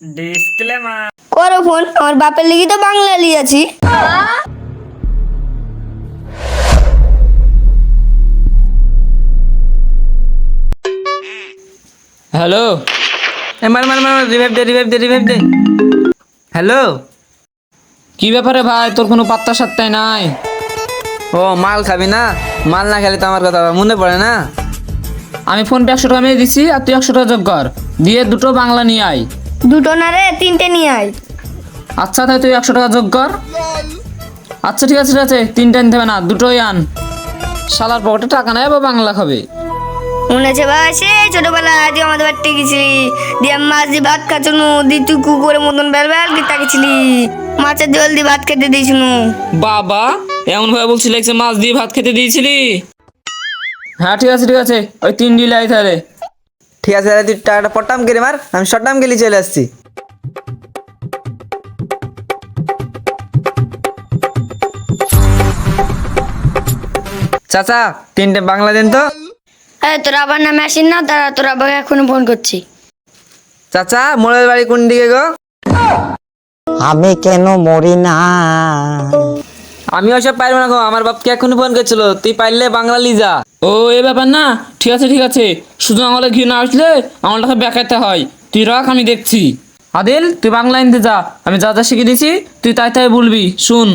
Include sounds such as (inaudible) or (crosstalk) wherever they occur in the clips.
Disclaimer করো phone আমার বাপের লিগে তো বাংলা লিয়াছি হ্যালো এ মার মার মার রিভাইভ দে রিভাইভ দে রিভাইভ দে। হ্যালো কি ব্যাপারে ভাই? তোর কোনো পাত্তা সাত্তাই নাই। ও মাল খাবি না? মাল না খেলে তো আমার কথা মনে পড়ে না। আমি ফোন পে একশো টাকা মেরে দিছি আর তুই একশো টাকা যোগ কর। দিয়ে দুটো বাংলা নিয়ে আয়। দুটো না রে তিনটে নিয়ে আয়। আচ্ছা তাই তুই একশো টাকা যোগ কর। আচ্ছা ঠিক আছে ঠিক আছে তিনটে নিতে হবে না দুটোই আন। শালার পকেটে টাকা নেয় বা বাংলা খাবে। মনে আছে ভাই সে ছোটবেলায় তুই আমাদের বাড়িতে গেছিলি। দিয়ে মাছ দিয়ে ভাত খাচ্ছিল দিয়ে তুই কুকুরের মতন বেল বেল দিয়ে তাকিয়েছিলি মাছের জল দিয়ে ভাত খেতে দিয়েছিল বাবা এমন ভাবে বলছিল মাছ দিয়ে ভাত খেতে দিয়েছিলি? হ্যাঁ ঠিক আছে ঠিক আছে ওই তিন ডিলে আই তাহলে। ঠিক আছে তাহলে তুই টাকাটা পটাম কেড়ে মার আমি শটাম গেলি চলে আসছি। চাচা তিনটে বাংলা দেন তো। হ্যাঁ তোর আবার না মেশিন না? তারা তোর আবার এখনও ফোন করছি। চাচা মোড়ের বাড়ি কোন দিকে গো? আমি কেন মরি না? আমি ওসব পারব না গো আমার বাপকে এখনই ফোন করছিল। তুই পারলে বাংলা লিজা ও, এ ব্যাপার না। ঠিক আছে ঠিক আছে। শুধু আঙুলে ঘি না আসলে আঙুলটাকে বেঁকাইতে হয়। তুই রাখ, আমি দেখছি। আদিল, তুই বাংলা আনতে যা। আমি যা যা শিখে দিছি তুই তাই তাই বলবি। শুন।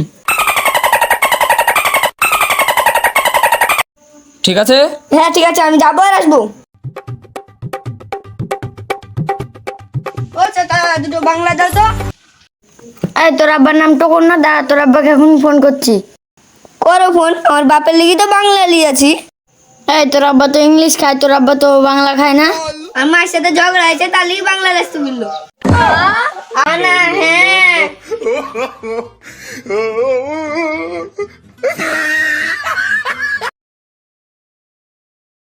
ঠিক আছে? হ্যাঁ ঠিক আছে, আমি যাব আর আসব। বাংলা তো এই তোর আব্বার নামটা কোন না? দাঁড়া, তোর আব্বাকে এখন ফোন করছি। করো ফোন, আমার বাপের লিগে তো বাংলা লিয়াছি এই তোর আব্বা তো ইংলিশ খায় তোর আব্বা তো বাংলা খায় না? আমার সাথে ঝগড়া হয়েছে তাহলেই বাংলা রাস্তা বলল আনা হ্যাঁ। (laughs)